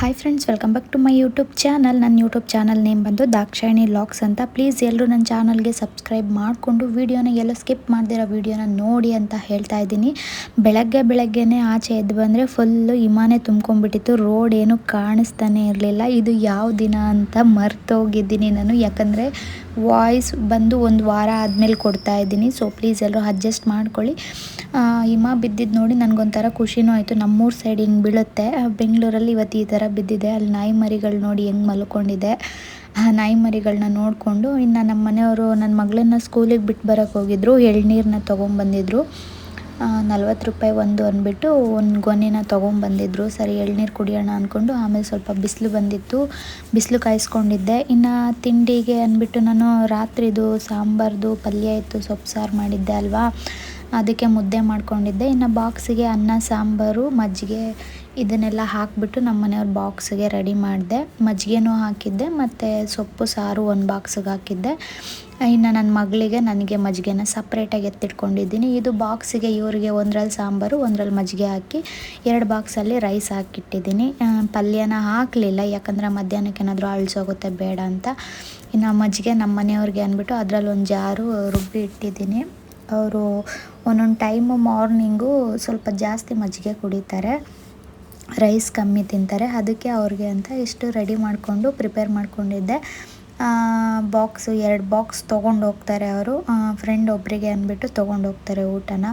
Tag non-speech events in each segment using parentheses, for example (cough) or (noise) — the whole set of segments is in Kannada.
Hi friends welcome back to my YouTube channel ನನ್ನ ಯೂಟ್ಯೂಬ್ ಚಾನಲ್ ನೇಮ್ ಬಂದು ದಾಕ್ಷಾಯಣಿ ಲಾಗ್ಸ್ ಅಂತ. ಪ್ಲೀಸ್ ಎಲ್ಲರೂ ನನ್ನ ಚಾನಲ್ಗೆ ಸಬ್ಸ್ಕ್ರೈಬ್ ಮಾಡಿಕೊಂಡು ವೀಡಿಯೋನ ಎಲ್ಲ ಸ್ಕಿಪ್ ಮಾಡ್ದಿರೋ ವೀಡಿಯೋನ ನೋಡಿ ಅಂತ ಹೇಳ್ತಾ ಇದ್ದೀನಿ. ಬೆಳಗ್ಗೆ ಬೆಳಗ್ಗೆನೇ ಆಚೆ ಎದ್ದು ಬಂದರೆ ಫುಲ್ಲು ಇಮಾನೆ ತುಂಬ್ಕೊಂಡ್ಬಿಟ್ಟಿತ್ತು. ರೋಡ್ ಏನು ಕಾಣಿಸ್ತಾನೆ ಇರಲಿಲ್ಲ. ಇದು ಯಾವ ದಿನ ಅಂತ ಮರ್ತೋಗಿದ್ದೀನಿ ನಾನು. ಯಾಕಂದರೆ ವಾಯ್ಸ್ ಬಂದು ಒಂದು ವಾರ ಆದಮೇಲೆ ಕೊಡ್ತಾ ಇದ್ದೀನಿ. ಸೊ ಪ್ಲೀಸ್ ಎಲ್ಲರೂ ಅಡ್ಜಸ್ಟ್ ಮಾಡ್ಕೊಳ್ಳಿ. ಹಿಮ ಬಿದ್ದಿದ್ದು ನೋಡಿ ನನಗೊಂಥರ ಖುಷಿನೂ ಆಯಿತು. ನಮ್ಮೂರ ಸೈಡ್ ಹಿಂಗೆ ಬೀಳುತ್ತೆ. ಬೆಂಗಳೂರಲ್ಲಿ ಇವತ್ತು ಈ ಥರ ಬಿದ್ದಿದೆ. ಅಲ್ಲಿ ನಾಯಿ ಮರಿಗಳು ನೋಡಿ ಹೆಂಗೆ ಮಲ್ಕೊಂಡಿದೆ. ಆ, ನಾಯಿ ಮರಿಗಳನ್ನ ನೋಡಿಕೊಂಡು ಇನ್ನು ನಮ್ಮ ಮನೆಯವರು ನನ್ನ ಮಗಳನ್ನ ಸ್ಕೂಲಿಗೆ ಬಿಟ್ಟು ಬರೋಕ್ಕೆ ಹೋಗಿದ್ರು. ಎಳ್ನೀರನ್ನ ತೊಗೊಂಬಂದಿದ್ರು. ನಲ್ವತ್ತು ರೂಪಾಯಿ ಒಂದು ಅಂದ್ಬಿಟ್ಟು ಒಂದು ಗೊನೆನ ತೊಗೊಂಬಂದಿದ್ರು. ಸರಿ, ಎಳ್ನೀರು ಕುಡಿಯೋಣ ಅಂದ್ಕೊಂಡು ಆಮೇಲೆ ಸ್ವಲ್ಪ ಬಿಸಿಲು ಬಂದಿತ್ತು. ಬಿಸಿಲು ಕಾಯಿಸ್ಕೊಂಡಿದ್ದೆ. ಇನ್ನು ತಿಂಡಿಗೆ ಅಂದ್ಬಿಟ್ಟು ನಾನು ರಾತ್ರಿದು ಸಾಂಬಾರ್ದು, ಪಲ್ಯ ಇತ್ತು, ಸೊಪ್ಪು, ಸಾರು ಮಾಡಿದ್ದೆ ಅಲ್ವಾ? ಅದಕ್ಕೆ ಮುದ್ದೆ ಮಾಡ್ಕೊಂಡಿದ್ದೆ. ಇನ್ನು ಬಾಕ್ಸಿಗೆ ಅನ್ನ, ಸಾಂಬಾರು, ಮಜ್ಜಿಗೆ ಇದನ್ನೆಲ್ಲ ಹಾಕಿಬಿಟ್ಟು ನಮ್ಮ ಮನೆಯವ್ರ ಬಾಕ್ಸಿಗೆ ರೆಡಿ ಮಾಡಿದೆ. ಮಜ್ಜಿಗೆನೂ ಹಾಕಿದ್ದೆ, ಮತ್ತು ಸೊಪ್ಪು, ಸಾರು ಒಂದು ಬಾಕ್ಸಿಗೆ ಹಾಕಿದ್ದೆ. ಇನ್ನು ನನ್ನ ಮಗಳಿಗೆ ನನಗೆ ಮಜ್ಜಿಗೆನ ಸಪ್ರೇಟಾಗಿ ಎತ್ತಿಟ್ಕೊಂಡಿದ್ದೀನಿ. ಇದು ಬಾಕ್ಸಿಗೆ ಇವರಿಗೆ ಒಂದರಲ್ಲಿ ಸಾಂಬಾರು ಒಂದರಲ್ಲಿ ಮಜ್ಜಿಗೆ ಹಾಕಿ ಎರಡು ಬಾಕ್ಸಲ್ಲಿ ರೈಸ್ ಹಾಕಿಟ್ಟಿದ್ದೀನಿ. ಪಲ್ಯನ ಹಾಕಲಿಲ್ಲ, ಯಾಕಂದರೆ ಮಧ್ಯಾಹ್ನಕ್ಕೆ ಏನಾದರೂ ಅಳಿಸೋಗುತ್ತೆ ಬೇಡ ಅಂತ. ಇನ್ನು ಮಜ್ಜಿಗೆ ನಮ್ಮ ಮನೆಯವ್ರಿಗೆ ಅಂದ್ಬಿಟ್ಟು ಅದರಲ್ಲಿ ಒಂದು ಜಾರು ರುಬ್ಬಿ ಇಟ್ಟಿದ್ದೀನಿ. ಅವರು ಒಂದೊಂದು ಟೈಮು ಮಾರ್ನಿಂಗು ಸ್ವಲ್ಪ ಜಾಸ್ತಿ ಮಜ್ಜಿಗೆ ಕುಡಿತಾರೆ. ರೈಸ್ ಕಮ್ಮಿ ತಿಂತಾರೆ. ಅದಕ್ಕೆ ಅವ್ರಿಗೆ ಅಂತ ಇಷ್ಟು ರೆಡಿ ಮಾಡಿಕೊಂಡು ಪ್ರಿಪೇರ್ ಮಾಡ್ಕೊಂಡಿದ್ದೆ. ಬಾಕ್ಸು ಎರಡು ಬಾಕ್ಸ್ ತೊಗೊಂಡು ಹೋಗ್ತಾರೆ ಅವರು. ಫ್ರೆಂಡ್ ಒಬ್ಬರಿಗೆ ಅಂದ್ಬಿಟ್ಟು ತೊಗೊಂಡು ಹೋಗ್ತಾರೆ ಊಟನ.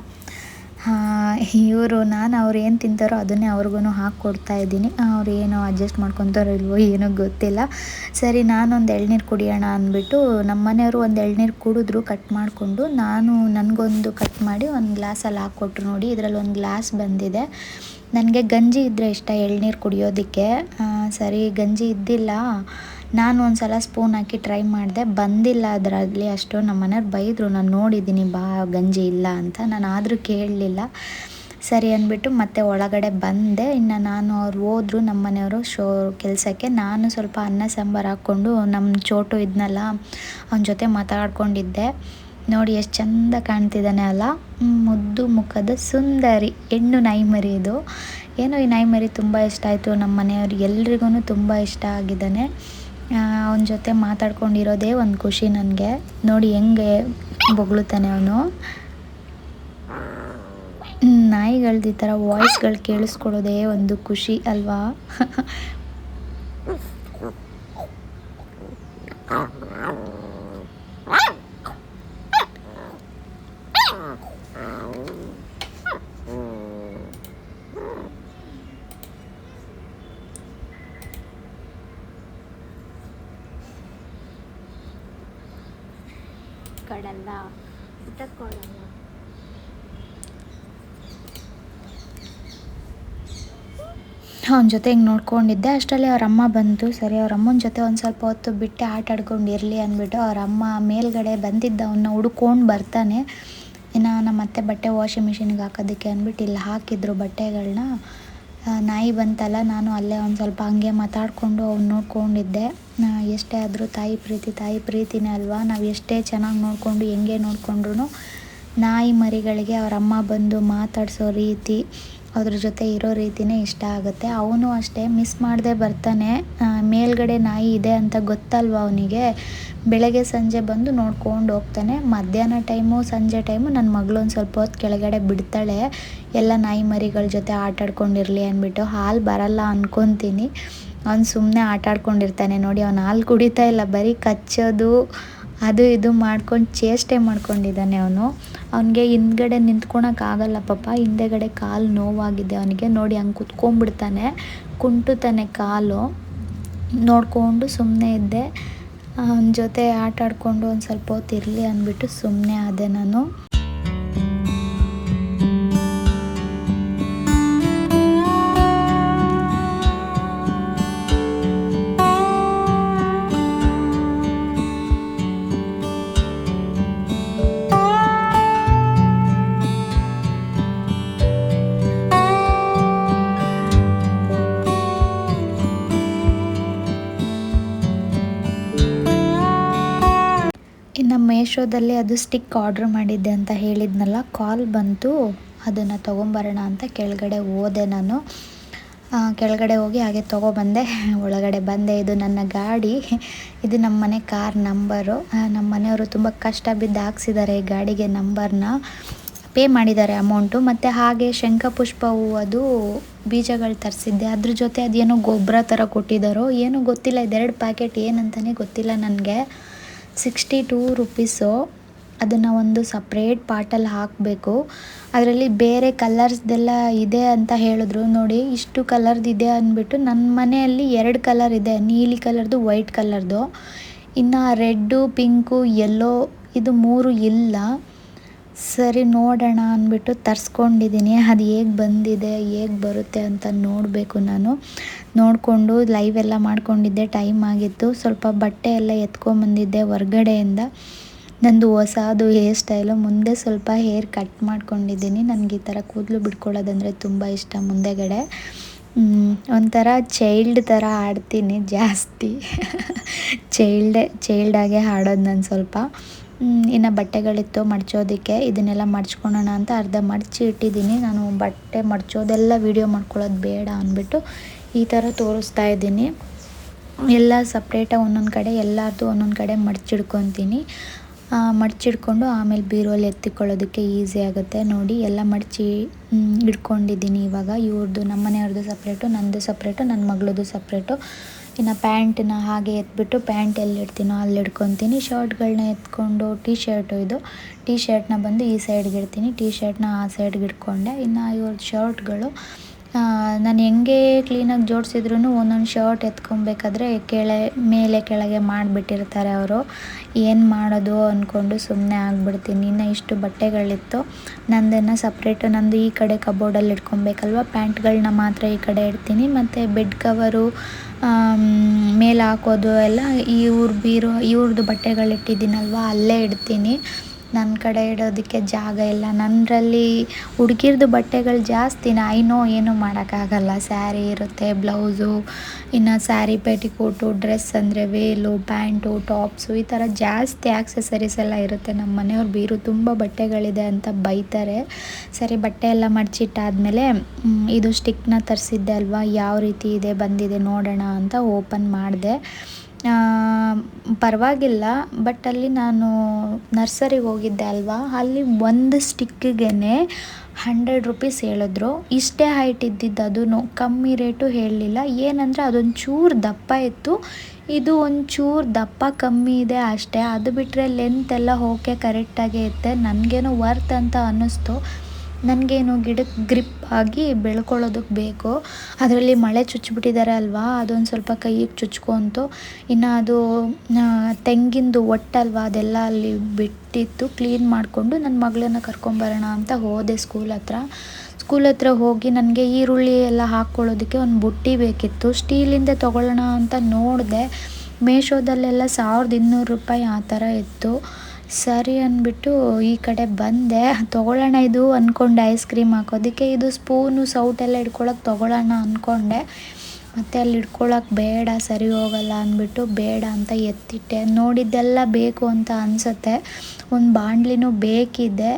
ಇವರು, ನಾನು ಅವ್ರು ಏನು ತಿಂತಾರೋ ಅದನ್ನೇ ಅವ್ರಿಗೂ ಹಾಕ್ಕೊಡ್ತಾ ಇದ್ದೀನಿ. ಅವ್ರು ಏನೋ ಅಡ್ಜಸ್ಟ್ ಮಾಡ್ಕೊತಾರೋ ಇಲ್ವೋ ಏನೋ ಗೊತ್ತಿಲ್ಲ. ಸರಿ, ನಾನೊಂದು ಎಳ್ನೀರು ಕುಡಿಯೋಣ ಅಂದ್ಬಿಟ್ಟು ನಮ್ಮ ಮನೆಯವರು ಒಂದು ಎಳ್ನೀರು ಕುಡಿದ್ರು ಕಟ್ ಮಾಡಿಕೊಂಡು ನಾನು ನನಗೊಂದು ಕಟ್ ಮಾಡಿ ಒಂದು ಗ್ಲಾಸಲ್ಲಿ ಹಾಕ್ಕೊಟ್ರು ನೋಡಿ, ಇದರಲ್ಲಿ ಒಂದು ಗ್ಲಾಸ್ ಬಂದಿದೆ. ನನಗೆ ಗಂಜಿ ಇದ್ದರೆ ಇಷ್ಟ ಎಳ್ನೀರು ಕುಡಿಯೋದಕ್ಕೆ. ಸರಿ, ಗಂಜಿ ಇದ್ದಿಲ್ಲ. ನಾನು ಒಂದು ಸಲ ಸ್ಪೂನ್ ಹಾಕಿ ಟ್ರೈ ಮಾಡಿದೆ, ಬಂದಿಲ್ಲ ಅದರಲ್ಲಿ ಅಷ್ಟು ನಮ್ಮ ಮನೆಯವ್ರು ಬೈದರು, ನಾನು ನೋಡಿದ್ದೀನಿ ಬಾ, ಗಂಜಿ ಇಲ್ಲ ಅಂತ. ನಾನು ಆದರೂ ಕೇಳಲಿಲ್ಲ. ಸರಿ ಅಂದ್ಬಿಟ್ಟು ಮತ್ತೆ ಒಳಗಡೆ ಬಂದೆ. ಇನ್ನು ನಾನು ಅವ್ರು ಹೋದ್ರು ನಮ್ಮ ಮನೆಯವರು ಶೋ ಕೆಲಸಕ್ಕೆ. ನಾನು ಸ್ವಲ್ಪ ಅನ್ನ ಸಾಂಬಾರು ಹಾಕ್ಕೊಂಡು ನಮ್ಮ ಚೋಟು ಇದ್ನಲ್ಲ, ಅವನ ಜೊತೆ ಮಾತಾಡ್ಕೊಂಡಿದ್ದೆ. ನೋಡಿ ಎಷ್ಟು ಚಂದ ಕಾಣ್ತಿದ್ದಾನೆ ಅಲ್ಲ. ಮುದ್ದು ಮುಖದ ಸುಂದರಿ, ಹೆಣ್ಣು ನಾಯಿಮರಿ ಇದು. ಏನೋ ಈ ನಾಯಿಮರಿ ತುಂಬ ಇಷ್ಟ ಆಯಿತು ನಮ್ಮ ಮನೆಯವ್ರಿಗೆ. ಎಲ್ರಿಗೂ ತುಂಬ ಇಷ್ಟ ಆಗಿದ್ದಾನೆ. ಅವನ ಜೊತೆ ಮಾತಾಡ್ಕೊಂಡಿರೋದೇ ಒಂದು ಖುಷಿ ನನಗೆ. ನೋಡಿ ಹೆಂಗೆ ಬೊಗಳುತ್ತಾನೆ ಅವನು. ನಾಯಿಗಳ್ದು ಈ ಥರ ವಾಯ್ಸ್ಗಳು ಕೇಳಿಸ್ಕೊಳ್ಳೋದೇ ಒಂದು ಖುಷಿ ಅಲ್ವಾ? (laughs) ಅವನ ಜೊತೆ ಹಿಂಗೆ ನೋಡ್ಕೊಂಡಿದ್ದೆ. ಅಷ್ಟರಲ್ಲಿ ಅವ್ರ ಅಮ್ಮ ಬಂತು. ಸರಿ, ಅವ್ರ ಅಮ್ಮನ ಜೊತೆ ಒಂದು ಸ್ವಲ್ಪ ಹೊತ್ತು ಬಿಟ್ಟು, ಆಟ ಆಡ್ಕೊಂಡು ಇರಲಿ ಅಂದ್ಬಿಟ್ಟು ಅವ್ರ ಅಮ್ಮ ಮೇಲ್ಗಡೆ ಬಂದಿದ್ದ ಅವನ್ನ ಹುಡ್ಕೊಂಡು ಬರ್ತಾನೆ. ಇನ್ನು ನಮ್ಮ ಅತ್ತೆ ಬಟ್ಟೆ ವಾಷಿಂಗ್ ಮಿಷಿನ್ಗೆ ಹಾಕೋದಕ್ಕೆ ಅಂದ್ಬಿಟ್ಟು ಇಲ್ಲಿ ಹಾಕಿದ್ರು ಬಟ್ಟೆಗಳನ್ನ ನಾಯಿ ಬಂತಲ್ಲ, ನಾನು ಅಲ್ಲೇ ಒಂದು ಸ್ವಲ್ಪ ಹಂಗೆ ಮಾತಾಡಿಕೊಂಡು ಅವ್ನು ನೋಡ್ಕೊಂಡಿದ್ದೆ. ಎಷ್ಟೇ ಆದರೂ ತಾಯಿ ಪ್ರೀತಿ, ತಾಯಿ ಪ್ರೀತಿನೇ ಅಲ್ವಾ? ನಾವು ಎಷ್ಟೇ ಚೆನ್ನಾಗಿ ನೋಡಿಕೊಂಡು, ಹೆಂಗೆ ನೋಡಿಕೊಂಡ್ರು ನಾಯಿ ಮರಿಗಳಿಗೆ ಅವ್ರ ಬಂದು ಮಾತಾಡಿಸೋ ರೀತಿ ಅದ್ರ ಜೊತೆ ಇರೋ ರೀತಿನೇ ಇಷ್ಟ ಆಗುತ್ತೆ. ಅವನು ಅಷ್ಟೇ ಮಿಸ್ ಮಾಡದೆ ಬರ್ತಾನೆ. ಮೇಲ್ಗಡೆ ನಾಯಿ ಇದೆ ಅಂತ ಗೊತ್ತಲ್ವ ಅವನಿಗೆ? ಬೆಳಗ್ಗೆ ಸಂಜೆ ಬಂದು ನೋಡ್ಕೊಂಡು ಹೋಗ್ತಾನೆ. ಮಧ್ಯಾಹ್ನ ಟೈಮು ಸಂಜೆ ಟೈಮು ನನ್ನ ಮಗಳು ಒಂದು ಸ್ವಲ್ಪ ಹೊತ್ತು ಕೆಳಗಡೆ ಬಿಡ್ತಾಳೆ. ಎಲ್ಲ ನಾಯಿ ಮರಿಗಳ ಜೊತೆ ಆಟ ಆಡ್ಕೊಂಡಿರಲಿ ಅಂದ್ಬಿಟ್ಟು ಹಾಲು ಬರಲ್ಲ ಅಂದ್ಕೊತೀನಿ ಅವ್ನು ಸುಮ್ಮನೆ ಆಟಾಡ್ಕೊಂಡಿರ್ತಾನೆ ನೋಡಿ, ಅವ್ನು ಹಾಲು ಕುಡಿತಾ ಇಲ್ಲ. ಬರೀ ಕಚ್ಚೋದು ಅದು ಇದು ಮಾಡ್ಕೊಂಡು ಚೇಷ್ಟೆ ಮಾಡ್ಕೊಂಡಿದ್ದಾನೆ ಅವನು. ಅವನಿಗೆ ಹಿಂದ್ಗಡೆ ನಿಂತ್ಕೊಳಕ್ಕಾಗಲ್ಲ ಪಾಪ. ಹಿಂದೆಗಡೆ ಕಾಲು ನೋವಾಗಿದೆ ಅವನಿಗೆ. ನೋಡಿ ಹಂಗೆ ಕುತ್ಕೊಂಡ್ಬಿಡ್ತಾನೆ. ಕುಂಟುತ್ತಾನೆ ಕಾಲು. ನೋಡಿಕೊಂಡು ಸುಮ್ಮನೆ ಇದ್ದೆ. ಅವನ ಜೊತೆ ಆಟ ಆಡಿಕೊಂಡು ಒಂದು ಸ್ವಲ್ಪ ಹೊತ್ತು ಇರಲಿ ಅಂದ್ಬಿಟ್ಟು ಸುಮ್ಮನೆ ಆದೆ ನಾನು. ಮೇಶೋದಲ್ಲಿ ಅದು ಸ್ಟಿಕ್ ಆರ್ಡ್ರ್ ಮಾಡಿದ್ದೆ ಅಂತ ಹೇಳಿದ್ನಲ್ಲ ಕಾಲ್ ಬಂತು, ಅದನ್ನು ತೊಗೊಂಬರೋಣ ಅಂತ ಕೆಳಗಡೆ ಹೋದೆ ನಾನು. ಕೆಳಗಡೆ ಹೋಗಿ ಹಾಗೆ ತೊಗೊಬಂದೆ, ಒಳಗಡೆ ಬಂದೆ. ಇದು ನನ್ನ ಗಾಡಿ, ಇದು ನಮ್ಮ ಮನೆ ಕಾರ್ ನಂಬರು ನಮ್ಮ ಮನೆಯವರು ತುಂಬ ಕಷ್ಟ ಬಿದ್ದು ಹಾಕ್ಸಿದ್ದಾರೆ ಈ ಗಾಡಿಗೆ ನಂಬರ್ನ ಪೇ ಮಾಡಿದ್ದಾರೆ ಅಮೌಂಟು ಮತ್ತು ಹಾಗೆ ಶಂಖಪುಷ್ಪ ಹೂವದು ಬೀಜಗಳು ತರಿಸಿದ್ದೆ. ಅದ್ರ ಜೊತೆ ಅದೇನೋ ಗೊಬ್ಬರ ಥರ ಕೊಟ್ಟಿದ್ದಾರೋ, ಏನೂ ಗೊತ್ತಿಲ್ಲ. ಇದೆರಡು ಪ್ಯಾಕೆಟ್ ಏನಂತಲೇ ಗೊತ್ತಿಲ್ಲ ನನಗೆ. ಸಿಕ್ಸ್ಟಿ ಟೂ ರುಪೀಸು ಅದನ್ನು ಒಂದು ಸಪ್ರೇಟ್ ಪಾಟಲ್ಲಿ ಹಾಕಬೇಕು. ಅದರಲ್ಲಿ ಬೇರೆ ಕಲರ್ಸ್ದೆಲ್ಲ ಇದೆ ಅಂತ ಹೇಳಿದ್ರು. ನೋಡಿ, ಇಷ್ಟು ಕಲರ್ದು ಇದೆ ಅಂದ್ಬಿಟ್ಟು ನನ್ನ ಮನೆಯಲ್ಲಿ ಎರಡು ಕಲರ್ ಇದೆ. ನೀಲಿ ಕಲರ್ದು ವೈಟ್ ಕಲರ್ದು ಇನ್ನು ರೆಡ್ಡು ಪಿಂಕು ಯೆಲ್ಲೋ ಇದು ಮೂರು ಇಲ್ಲ. ಸರಿ ನೋಡೋಣ ಅಂದ್ಬಿಟ್ಟು ತರಿಸ್ಕೊಂಡಿದ್ದೀನಿ. ಅದು ಹೇಗೆ ಬಂದಿದೆ, ಹೇಗೆ ಬರುತ್ತೆ ಅಂತ ನೋಡಬೇಕು ನಾನು. ನೋಡಿಕೊಂಡು ಲೈವ್ ಎಲ್ಲ ಮಾಡ್ಕೊಂಡಿದ್ದೆ ಟೈಮ್ ಆಗಿತ್ತು. ಸ್ವಲ್ಪ ಬಟ್ಟೆ ಎಲ್ಲ ಎತ್ಕೊಂಬಂದಿದ್ದೆ ಹೊರ್ಗಡೆಯಿಂದ. ನಂದು ಹೊಸದು ಹೇರ್ ಸ್ಟೈಲು ಮುಂದೆ ಸ್ವಲ್ಪ ಹೇರ್ ಕಟ್ ಮಾಡ್ಕೊಂಡಿದ್ದೀನಿ. ನನಗೆ ಈ ಥರ ಕೂದಲು ಬಿಡ್ಕೊಳ್ಳೋದಂದರೆ ತುಂಬ ಇಷ್ಟ ಮುಂದೆಗಡೆ. ಒಂಥರ ಚೈಲ್ಡ್ ಥರ ಆಡ್ತೀನಿ ಜಾಸ್ತಿ. ಚೈಲ್ಡ್ ಚೈಲ್ಡಾಗೆ ಹಾಡೋದು ನಾನು ಸ್ವಲ್ಪ. ಇನ್ನು ಬಟ್ಟೆಗಳಿತ್ತು ಮಡ್ಚೋದಕ್ಕೆ, ಇದನ್ನೆಲ್ಲ ಮಡ್ಚ್ಕೊಳೋಣ ಅಂತ ಅರ್ಧ ಮಡಚಿ ಇಟ್ಟಿದ್ದೀನಿ. ನಾನು ಬಟ್ಟೆ ಮಡ್ಚೋದೆಲ್ಲ ವೀಡಿಯೋ ಮಾಡ್ಕೊಳ್ಳೋದು ಬೇಡ ಅಂದ್ಬಿಟ್ಟು ಈ ಥರ ತೋರಿಸ್ತಾ ಇದ್ದೀನಿ. ಎಲ್ಲ ಸಪ್ರೇಟಾಗಿ ಒಂದೊಂದು ಕಡೆ, ಎಲ್ಲರದು ಒಂದೊಂದು ಕಡೆ ಮಡ್ಚಿಡ್ಕೊತೀನಿ. ಆ, ಮಡ್ಚಿಡ್ಕೊಂಡು ಆಮೇಲೆ ಬೀರುವಲ್ಲಿ ಎತ್ತಿಕೊಳ್ಳೋದಕ್ಕೆ ಈಸಿ ಆಗುತ್ತೆ. ನೋಡಿ ಎಲ್ಲ ಮಡಚಿ ಇಟ್ಕೊಂಡಿದ್ದೀನಿ ಇವಾಗ. ಇವ್ರದ್ದು ನಮ್ಮ ಮನೆಯವ್ರದ್ದು ಸಪ್ರೇಟು ನನ್ನದು ಸಪ್ರೇಟು ನನ್ನ ಮಗಳದ್ದು ಸಪ್ರೇಟು. ಇನ್ನು ಪ್ಯಾಂಟನ್ನ ಹಾಗೆ ಎತ್ಬಿಟ್ಟು ಪ್ಯಾಂಟ್ ಎಲ್ಲಿ ಇಡ್ತೀನೋ ಅಲ್ಲಿ ಇಟ್ಕೊತೀನಿ ಶರ್ಟ್ಗಳನ್ನ ಎತ್ಕೊಂಡು ಟೀ ಶರ್ಟು ಇದು. ಟೀ ಶರ್ಟ್ನ ಬಂದು ಈ ಸೈಡ್ಗೆ ಇಡ್ತೀನಿ ಟೀ ಶರ್ಟ್ನ ಆ ಸೈಡ್ಗೆ ಇಟ್ಕೊಂಡೆ ಇನ್ನು ಇವ್ರದ್ದು ಶರ್ಟ್ಗಳು ನಾನು ಹೆಂಗೆ ಕ್ಲೀನಾಗಿ ಜೋಡಿಸಿದ್ರು ಒಂದೊಂದು ಶರ್ಟ್ ಎತ್ಕೊಬೇಕಾದ್ರೆ ಕೆಳ, ಮೇಲೆ ಕೆಳಗೆ ಮಾಡಿಬಿಟ್ಟಿರ್ತಾರೆ ಅವರು. ಏನು ಮಾಡೋದು ಅಂದ್ಕೊಂಡು ಸುಮ್ಮನೆ ಆಗಿಬಿಡ್ತೀನಿ. ಇನ್ನು ಇಷ್ಟು ಬಟ್ಟೆಗಳಿತ್ತು. ನಂದನ್ನು ಸಪ್ರೇಟು ನಂದು ಈ ಕಡೆ ಕಬೋರ್ಡಲ್ಲಿ ಇಟ್ಕೊಬೇಕಲ್ವ? ಪ್ಯಾಂಟ್ಗಳನ್ನ ಮಾತ್ರ ಈ ಕಡೆ ಇಡ್ತೀನಿ. ಮತ್ತು ಬೆಡ್ ಕವರು ಮೇಲೆ ಹಾಕೋದು ಎಲ್ಲ ಇವ್ರ ಬೀರು ಇವ್ರದ್ದು ಬಟ್ಟೆಗಳು ಇಟ್ಟಿದ್ದೀನಲ್ವ ಅಲ್ಲೇ ಇಡ್ತೀನಿ. ನನ್ನ ಕಡೆ ಇಡೋದಕ್ಕೆ ಜಾಗ ಇಲ್ಲ. ನನ್ನರಲ್ಲಿ ಹುಡುಗಿರ್ದು ಬಟ್ಟೆಗಳು ಜಾಸ್ತಿ ಜಾಸ್ತಿನ ಐನೋ ಏನೂ ಮಾಡೋಕ್ಕಾಗಲ್ಲ. ಸ್ಯಾರಿ ಇರುತ್ತೆ, ಬ್ಲೌಸು, ಇನ್ನು ಸ್ಯಾರಿ, ಪೇಟಿಕೋಟು, ಡ್ರೆಸ್ ಅಂದರೆ ವೇಲು, ಪ್ಯಾಂಟು, ಟಾಪ್ಸು, ಈ ಥರ ಜಾಸ್ತಿ ಆಕ್ಸೆಸರೀಸ್ ಎಲ್ಲ ಇರುತ್ತೆ. ನಮ್ಮ ಮನೆಯವ್ರು ಬೀರು ತುಂಬ ಬಟ್ಟೆಗಳಿದೆ ಅಂತ ಬೈತಾರೆ. ಸರಿ, ಬಟ್ಟೆ ಎಲ್ಲ ಮಡಚಿಟ್ಟಾದಮೇಲೆ ಇದು ಸ್ಟಿಕ್ನ ತರಿಸಿದ್ದೆ ಅಲ್ವಾ? ಯಾವ ರೀತಿ ಇದೆ, ಬಂದಿದೆ, ನೋಡೋಣ ಅಂತ ಓಪನ್ ಮಾಡಿದೆ. ಪರವಾಗಿಲ್ಲ ಬಟ್ ಅಲ್ಲಿ ನಾನು ನರ್ಸರಿಗೆ ಹೋಗಿದ್ದೆ ಅಲ್ವಾ? ಅಲ್ಲಿ ಒಂದು ಸ್ಟಿಕ್ಕಿಗೆ ಹಂಡ್ರೆಡ್ ರುಪೀಸ್ ಹೇಳಿದ್ರು. ಇಷ್ಟೇ ಹೈಟ್ ಇದ್ದಿದ್ದು ಅದೂ ಕಮ್ಮಿ ರೇಟು ಹೇಳಲಿಲ್ಲ. ಏನಂದರೆ ಅದೊಂದು ಚೂರು ದಪ್ಪ ಇತ್ತು. ಇದು ಒಂಚೂರು ಚೂರು ದಪ್ಪ ಕಮ್ಮಿ ಇದೆ ಅಷ್ಟೇ. ಅದು ಬಿಟ್ಟರೆ ಲೆಂತ್ ಎಲ್ಲ ಓಕೆ ಕರೆಕ್ಟಾಗೇ ಇತ್ತೆ. ನನಗೇನೋ ವರ್ತ್ ಅಂತ ಅನ್ನಿಸ್ತು. ನನಗೇನು ಗಿಡಕ್ಕೆ ಗ್ರಿಪ್ ಆಗಿ ಬೆಳ್ಕೊಳ್ಳೋದಕ್ಕೆ ಬೇಕು, ಅದರಲ್ಲಿ ಮಳೆ ಚುಚ್ಚಿಬಿಟ್ಟಿದ್ದಾರೆ ಅಲ್ವಾ, ಅದೊಂದು ಸ್ವಲ್ಪ ಕೈಗೆ ಚುಚ್ಕೊಂತು. ಇನ್ನು ಅದು ತೆಂಗಿಂದು ಒಟ್ಟಲ್ವಾ ಅದೆಲ್ಲ ಅಲ್ಲಿ ಬಿಟ್ಟಿತ್ತು, ಕ್ಲೀನ್ ಮಾಡಿಕೊಂಡು ನನ್ನ ಮಗಳನ್ನ ಕರ್ಕೊಂಬರೋಣ ಅಂತ ಹೋದೆ ಸ್ಕೂಲ್ ಹತ್ರ. ಸ್ಕೂಲ್ ಹತ್ರ ಹೋಗಿ ನನಗೆ ಈರುಳ್ಳಿ ಎಲ್ಲ ಹಾಕ್ಕೊಳ್ಳೋದಕ್ಕೆ ಒಂದು ಬುಟ್ಟಿ ಬೇಕಿತ್ತು. ಸ್ಟೀಲಿಂದ ತೊಗೊಳ್ಳೋಣ ಅಂತ ನೋಡಿದೆ, ಮೇಶೋದಲ್ಲೆಲ್ಲ ಸಾವಿರದ ಇನ್ನೂರು ರೂಪಾಯಿ ಆ ಥರ ಇತ್ತು. ಸರಿ ಅಂದ್ಬಿಟ್ಟು ಈ ಕಡೆ ಬಂದೆ. ತೊಗೊಳ್ಳೋಣ ಇದು ಅಂದ್ಕೊಂಡೆ ಐಸ್ ಕ್ರೀಮ್ ಹಾಕೋದಕ್ಕೆ. ಇದು ಸ್ಪೂನು ಸೌಟೆಲ್ಲ ಇಟ್ಕೊಳಕ್ಕೆ ತೊಗೊಳ್ಳೋಣ ಅಂದ್ಕೊಂಡೆ ಮತ್ತು ಅಲ್ಲಿ ಇಟ್ಕೊಳಕ್ಕೆ ಬೇಡ, ಸರಿ ಹೋಗಲ್ಲ ಅಂದ್ಬಿಟ್ಟು ಬೇಡ ಅಂತ ಎತ್ತಿಟ್ಟೆ. ನೋಡಿದ್ದೆಲ್ಲ ಬೇಕು ಅಂತ ಅನಿಸುತ್ತೆ. ಒಂದು ಬಾಣಲಿನೂ ಬೇಕಿದೆ.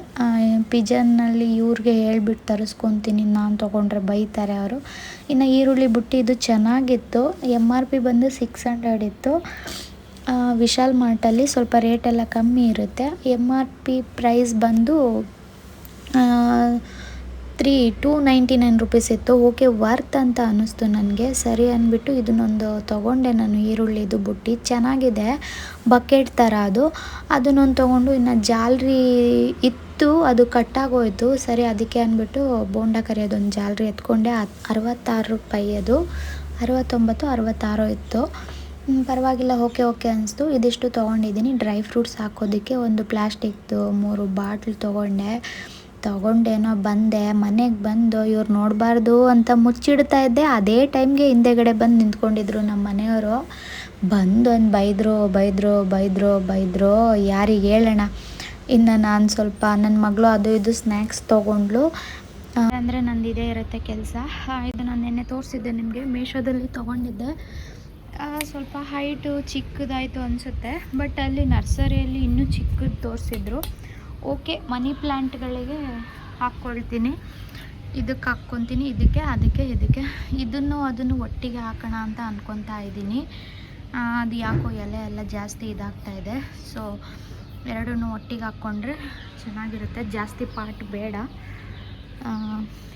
ಪಿಜನ್ನಲ್ಲಿ ಇವ್ರಿಗೆ ಹೇಳ್ಬಿಟ್ಟು ತರಿಸ್ಕೊತೀನಿ. ನಾನು ತೊಗೊಂಡ್ರೆ ಬೈತಾರೆ ಅವರು. ಇನ್ನು ಈರುಳ್ಳಿ ಬುಟ್ಟಿ ಇದು ಚೆನ್ನಾಗಿತ್ತು. ಎಂ ಆರ್ ಪಿ ಬಂದು ಸಿಕ್ಸ್ ಹಂಡ್ರೆಡ್ ಇತ್ತು. ವಿಶಾಲ್ ಮಾರ್ಟಲ್ಲಿ ಸ್ವಲ್ಪ ರೇಟ್ ಎಲ್ಲ ಕಮ್ಮಿ ಇರುತ್ತೆ. ಎಂ ಆರ್ ಪಿ ಪ್ರೈಸ್ ಬಂದು three two ninety nine rupees ಇತ್ತು. ಓಕೆ ವರ್ತ್ ಅಂತ ಅನ್ನಿಸ್ತು ನನಗೆ. ಸರಿ ಅಂದ್ಬಿಟ್ಟು ಇದನ್ನೊಂದು ತೊಗೊಂಡೆ ನಾನು, ಈರುಳ್ಳಿದು ಬುಟ್ಟಿ. ಚೆನ್ನಾಗಿದೆ ಬಕೆಟ್ ಥರ ಅದು. ಅದನ್ನೊಂದು ತೊಗೊಂಡು ಇನ್ನು ಜಾಲ್ರಿ ಇತ್ತು, ಅದು ಕಟ್ಟಾಗೋಯ್ತು ಸರಿ, ಅದಕ್ಕೆ ಅಂದ್ಬಿಟ್ಟು ಬೋಂಡ ಕರಿಯೋದೊಂದು ಜಾಲ್ರಿ ಎತ್ಕೊಂಡೆ. ಅರವತ್ತಾರು ರೂಪಾಯಿ ಅದು. ಅರವತ್ತೊಂಬತ್ತು, ಅರವತ್ತಾರು ಇತ್ತು. ಪರವಾಗಿಲ್ಲ, ಓಕೆ ಓಕೆ ಅನಿಸ್ತು. ಇದಿಷ್ಟು ತೊಗೊಂಡಿದ್ದೀನಿ. ಡ್ರೈ ಫ್ರೂಟ್ಸ್ ಹಾಕೋದಕ್ಕೆ ಒಂದು ಪ್ಲಾಸ್ಟಿಕ್ದು ಮೂರು ಬಾಟ್ಲ್ ತೊಗೊಂಡೆ. ತೊಗೊಂಡೇನೋ ಬಂದೆ. ಮನೆಗೆ ಬಂದು ಇವ್ರು ನೋಡಬಾರ್ದು ಅಂತ ಮುಚ್ಚಿಡ್ತಾ ಇದ್ದೆ. ಅದೇ ಟೈಮ್ಗೆ ಹಿಂದೆಗಡೆ ಬಂದು ನಿಂತ್ಕೊಂಡಿದ್ರು ನಮ್ಮ ಮನೆಯವರು. ಬಂದು ಒಂದು ಬೈದರು ಬೈದರು ಬೈದರು ಬೈದರು. ಯಾರಿಗೆ ಹೇಳೋಣ? ಇನ್ನು ನಾನು ಸ್ವಲ್ಪ ನನ್ನ ಮಗಳು ಅದು ಇದು ಸ್ನ್ಯಾಕ್ಸ್ ತೊಗೊಂಡ್ಲು ಅಂದರೆ ನಂದು ಇದೇ ಇರುತ್ತೆ ಕೆಲಸ. ಇದು ನಾನು ನಿನ್ನೆ ತೋರಿಸಿದ್ದೆ ನಿಮಗೆ. ಮೀಶೋದಲ್ಲಿ ತೊಗೊಂಡಿದ್ದೆ. ಸ್ವಲ್ಪ ಹೈಟು ಚಿಕ್ಕದಾಯಿತು ಅನಿಸುತ್ತೆ ಬಟ್ ಅಲ್ಲಿ ನರ್ಸರಿಯಲ್ಲಿ ಇನ್ನೂ ಚಿಕ್ಕದು ತೋರಿಸಿದ್ರು. ಓಕೆ ಮನಿ ಪ್ಲ್ಯಾಂಟ್ಗಳಿಗೆ ಹಾಕ್ಕೊಳ್ತೀನಿ ಇದಕ್ಕೆ ಹಾಕ್ಕೊತೀನಿ, ಇದಕ್ಕೆ, ಅದಕ್ಕೆ, ಇದಕ್ಕೆ. ಇದನ್ನು ಅದನ್ನು ಒಟ್ಟಿಗೆ ಹಾಕೋಣ ಅಂತ ಅಂದ್ಕೊತಾ ಇದ್ದೀನಿ. ಅದು ಯಾಕೋ ಎಲೆ ಎಲ್ಲ ಜಾಸ್ತಿ ಇದಾಗ್ತಾ ಇದೆ. ಸೊ ಎರಡನ್ನೂ ಒಟ್ಟಿಗೆ ಹಾಕ್ಕೊಂಡ್ರೆ ಚೆನ್ನಾಗಿರುತ್ತೆ. ಜಾಸ್ತಿ ಪಾಟ್ ಬೇಡ.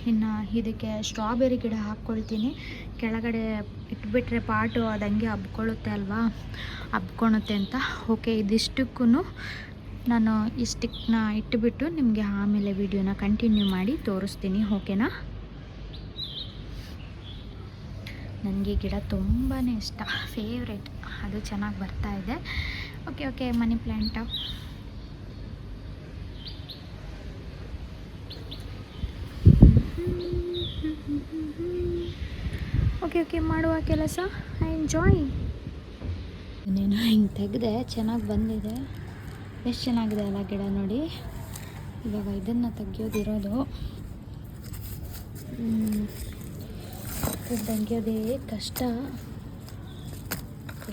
ಇನ್ನು ಇದಕ್ಕೆ ಸ್ಟ್ರಾಬೆರಿ ಗಿಡ ಹಾಕ್ಕೊಳ್ತೀನಿ. ಕೆಳಗಡೆ ಇಟ್ಬಿಟ್ರೆ ಪಾಟು ಅದು ಹಂಗೆ ಹಬ್ಕೊಳ್ಳುತ್ತೆ ಅಲ್ವಾ? ಹಬ್ಕೊಳುತ್ತೆ ಅಂತ. ಓಕೆ ಇದಿಷ್ಟಕ್ಕೂ ನಾನು ಇಷ್ಟಕ್ಕನ್ನ ಇಟ್ಟುಬಿಟ್ಟು ನಿಮಗೆ ಆಮೇಲೆ ವಿಡಿಯೋನ ಕಂಟಿನ್ಯೂ ಮಾಡಿ ತೋರಿಸ್ತೀನಿ. ಓಕೆನಾ ನನಗೆ ಗಿಡ ತುಂಬಾ ಇಷ್ಟ. ಫೇವ್ರೆಟ್ ಅದು ಚೆನ್ನಾಗಿ ಬರ್ತಾ ಇದೆ. Okay okay money plant okay okay ಮಾಡುವ ಕೆಲಸ. ಐ ಎಂಜಾಯ್ ಇನ್ನೇನು, ಹಿಂಗೆ ತೆಗೆದೆ, ಚೆನ್ನಾಗಿ ಬಂದಿದೆ. ಎಷ್ಟು ಚೆನ್ನಾಗಿದೆ ಅಲ್ಲ ಗಿಡ ನೋಡಿ. ಇವಾಗ ಇದನ್ನು ತೆಗಿಯೋದಿರೋದು ತೆಗಿಯೋದೇ ಕಷ್ಟ.